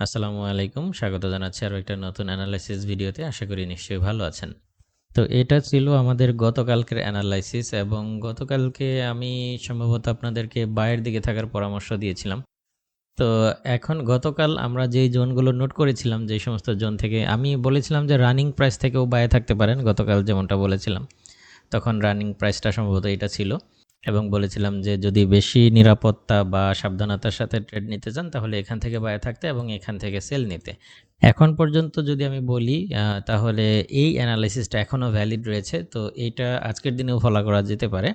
আসসালামু আলাইকুম। স্বাগত জানাচ্ছি আরও একটা নতুন অ্যানালাইসিস ভিডিওতে। আশা করি নিশ্চয়ই ভালো আছেন। তো এটা ছিল আমাদের গতকালকের অ্যানালাইসিস এবং গতকালকে আমি সম্ভবত আপনাদেরকে বাইরের দিকে থাকার পরামর্শ দিয়েছিলাম। তো এখন গতকাল আমরা যেই জোনগুলো নোট করেছিলাম, যেই সমস্ত জোন থেকে আমি বলেছিলাম যে রানিং প্রাইস থেকেও বায়ে থাকতে পারেন, গতকাল যেমনটা বলেছিলাম, তখন রানিং প্রাইসটা সম্ভবত এটা ছিল। এবং বলেছিলাম যে যদি বেশি নিরাপত্তা বা সাবধানতার সাথে ট্রেড নিতে চান, তাহলে এখান থেকে বায়ে থাকতে এবং এখান থেকে সেল নিতে। এখন পর্যন্ত যদি আমি বলি তাহলে এই অ্যানালাইসিসটা এখনও ভ্যালিড রয়েছে। তো এইটা আজকের দিনেও ফলো করা যেতে পারে।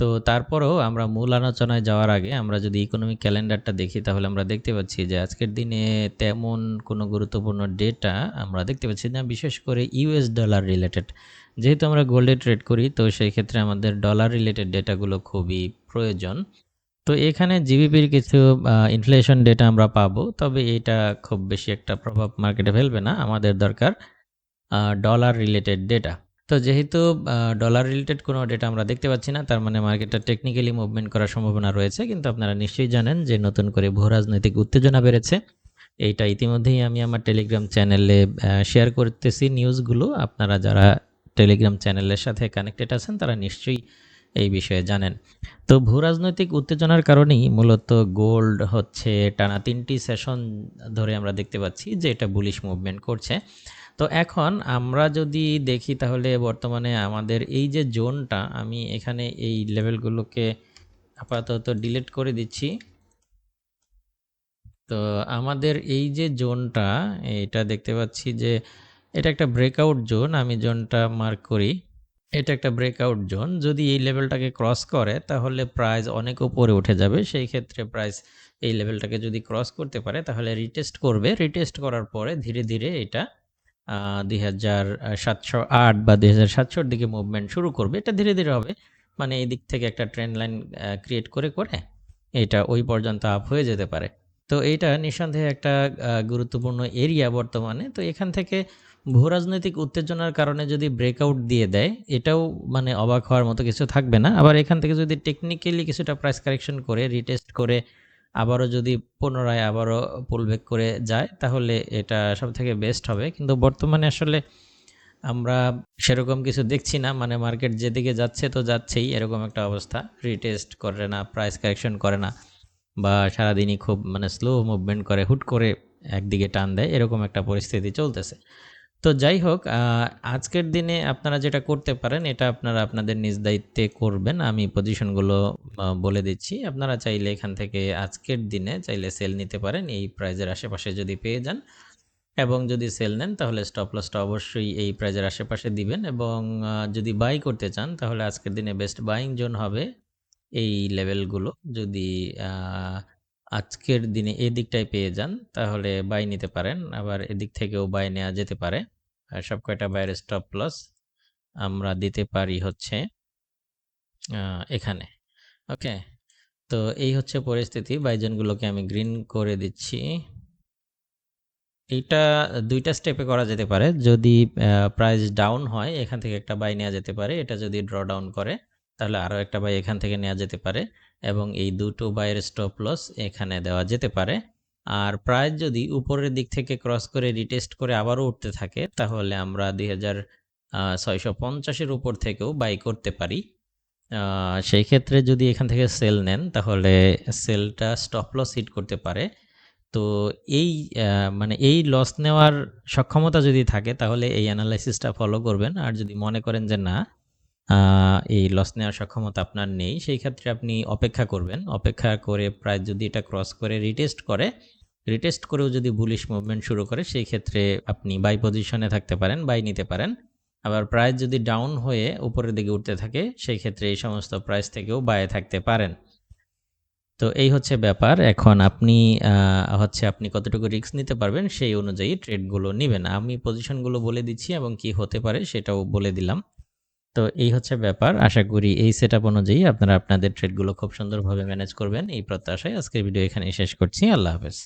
তো তারপরেও আমরা মূল আলোচনায় যাওয়ার আগে আমরা যদি ইকোনমিক ক্যালেন্ডারটা দেখি, তাহলে আমরা দেখতে পাচ্ছি যে আজকের দিনে তেমন কোনো গুরুত্বপূর্ণ ডেটা আমরা দেখতে পাচ্ছি না, বিশেষ করে ইউএস ডলার রিলেটেড যেহেতু আমরা গোল্ডে ট্রেড করি, তো সেই ক্ষেত্রে আমাদের ডলার রিলেটেড ডেটাগুলো খুবই প্রয়োজন। তো এখানে জিবিপির কিছু ইনফ্লেশন ডেটা আমরা পাবো, তবে এটা খুব বেশি একটা প্রভাব মার্কেটে ফেলবে না, আমাদের দরকার ডলার রিলেটেড ডেটা তো যেহেতু ডলার রিলেটেড কোনো ডেটা আমরা দেখতে পাচ্ছি না, তার মানে মার্কেটটা টেকনিক্যালি মুভমেন্ট করার সম্ভাবনা রয়েছে, কিন্তু আপনারা নিশ্চয়ই জানেন যে নতুন করে ভূ রাজনৈতিক উত্তেজনা বেড়েছে। এইটা ইতিমধ্যেই আমি আমার টেলিগ্রাম চ্যানেলে শেয়ার করতেছি নিউজগুলো আপনারা যারা টেলিগ্রাম চ্যানেলের সাথে কানেক্টেড আছেন, তারা নিশ্চয়ই এই বিষয়ে জানেন। তো ভূ রাজনৈতিক উত্তেজনার কারণেই মূলত গোল্ড হচ্ছে টানা তিনটি সেশন ধরে আমরা দেখতে পাচ্ছি যে এটা বুলিশ মুভমেন্ট করছে। তো এখন আমরা যদি দেখি তাহলে বর্তমানে আমাদের এই যে জোনটা, আমি এখানে এই লেভেলগুলোকে আপাতত ডিলিট করে দিচ্ছি। তো আমাদের এই যে জোনটা, এটা দেখতে পাচ্ছি যে এটা একটা ব্রেকআউট জোন আমি জোনটা মার্ক করি। এটা একটা ব্রেকআউট জোন যদি এই লেভেলটাকে ক্রস করে, তাহলে প্রাইস অনেক উপরে উঠে যাবে। সেই ক্ষেত্রে প্রাইস এই লেভেলটাকে যদি ক্রস করতে পারে, তাহলে রিটেস্ট করবে। রিটেস্ট করার পরে ধীরে ধীরে এটা দুই হাজার সাতশো আট বা দুই হাজার সাতশোর দিকে মুভমেন্ট শুরু করবে। এটা ধীরে ধীরে হবে। মানে এই দিক থেকে একটা ট্রেন্ড লাইন ক্রিয়েট করে করে এটা ওই পর্যন্ত আপ হয়ে যেতে পারে। তো এইটা নিঃসন্দেহে একটা গুরুত্বপূর্ণ এরিয়া বর্তমানে। তো এখান থেকে ভূরাজনৈতিক উত্তেজনার কারণে যদি ব্রেকআউট দিয়ে দেয়, এটাও মানে অবাক হওয়ার মতো কিছু থাকবে না। আবার এখান থেকে যদি টেকনিক্যালি কিছুটা প্রাইস কারেকশন করে রিটেস্ট করে, আবারও যদি পুনরায় আবারও পুলব্যাক করে যায়, তাহলে এটা সব থেকে বেস্ট হবে। কিন্তু বর্তমানে আসলে আমরা সেরকম কিছু দেখছি না। মানে মার্কেট যেদিকে যাচ্ছে তো যাচ্ছেই, এরকম একটা অবস্থা। রিটেস্ট করে না প্রাইস কারেকশন করে না, বা সারাদিনই খুব মানে স্লো মুভমেন্ট করে, হুট করে একদিকে টান দেয়, এরকম একটা পরিস্থিতি চলতেছে। তো যাই হোক আজকের দিনে আপনারা যেটা করতে পারেন, এটা আপনারা আপনাদের নিজ দায়িত্বে করবেন। আমি পজিশনগুলো বলে দিচ্ছি। আপনারা চাইলে এখান থেকে আজকের দিনে চাইলে সেল নিতে পারেন। এই প্রাইজের আশেপাশে যদি পেয়ে যান এবং যদি সেল নেন, তাহলে স্টপ লসটা অবশ্যই এই প্রাইজের আশেপাশে দিবেন এবং যদি বাই করতে চান, তাহলে আজকের দিনে বেস্ট বাইং জোন হবে এই লেভেলগুলো যদি আজকের দিনে এই দিকটায় পেয়ে যান, তাহলে বাই নিতে পারেন। আবার এদিক থেকেও বাই নেওয়া যেতে পারে। আর সব কয়টা বাইরে স্টপ লস আমরা দিতে পারি হচ্ছে এখানে। ওকে তো এই হচ্ছে পরিস্থিতি। বাইজনগুলোকে আমি গ্রিন করে দিচ্ছি। এইটা দুইটা স্টেপে করা যেতে পারে। যদি প্রাইস ডাউন হয়, এখান থেকে একটা বাই নেওয়া যেতে পারে। এটা যদি ড্র ডাউন করে, তাহলে আরও একটা বাই এখান থেকে নেওয়া যেতে পারে। এবং এই দুটো বাইয়ের স্টপ লস এখানে দেওয়া যেতে পারে। আর প্রাইস যদি উপরের দিক থেকে ক্রস করে রিটেস্ট করে আবারও উঠতে থাকে, তাহলে আমরা দুই হাজার ছয়শো পঞ্চাশের উপর থেকেও বাই করতে পারি। সেই ক্ষেত্রে যদি এখান থেকে সেল নেন, তাহলে সেলটা স্টপ লস হিট করতে পারে। তো এই মানে এই লস নেওয়ার সক্ষমতা যদি থাকে, তাহলে এই অ্যানালাইসিসটা ফলো করবেন। আর যদি মনে করেন যে না এই লস নেওয়ার সক্ষমতা আপনার নেই, সেই ক্ষেত্রে আপনি অপেক্ষা করবেন। অপেক্ষা করে প্রায় যদি এটা ক্রস করে রিটেস্ট করে রিটেস্ট করেও যদি বুলিশ মুভমেন্ট শুরু করে, সেই ক্ষেত্রে আপনি বাই পজিশনে থাকতে পারেন বাই নিতে পারেন। আবার প্রাইস যদি ডাউন হয়ে উপরের দিকে উঠতে থাকে, সেই ক্ষেত্রে এই সমস্ত প্রাইস থেকেও বায়ে থাকতে পারেন। তো এই হচ্ছে ব্যাপার। এখন আপনি হচ্ছে আপনি কতটুকু রিস্ক নিতে পারবেন, সেই অনুযায়ী ট্রেডগুলো নেবেন। আমি পজিশনগুলো বলে দিচ্ছি এবং কি হতে পারে সেটাও বলে দিলাম। তো এই হচ্ছে ব্যাপার। আশা করি এই সেট আপ অনুযায়ী আপনারা আপনাদের ট্রেডগুলো খুব সুন্দরভাবে ম্যানেজ করবেন। এই প্রত্যাশায় আজকের ভিডিও এখানে শেষ করছি। আল্লাহ হাফেজ।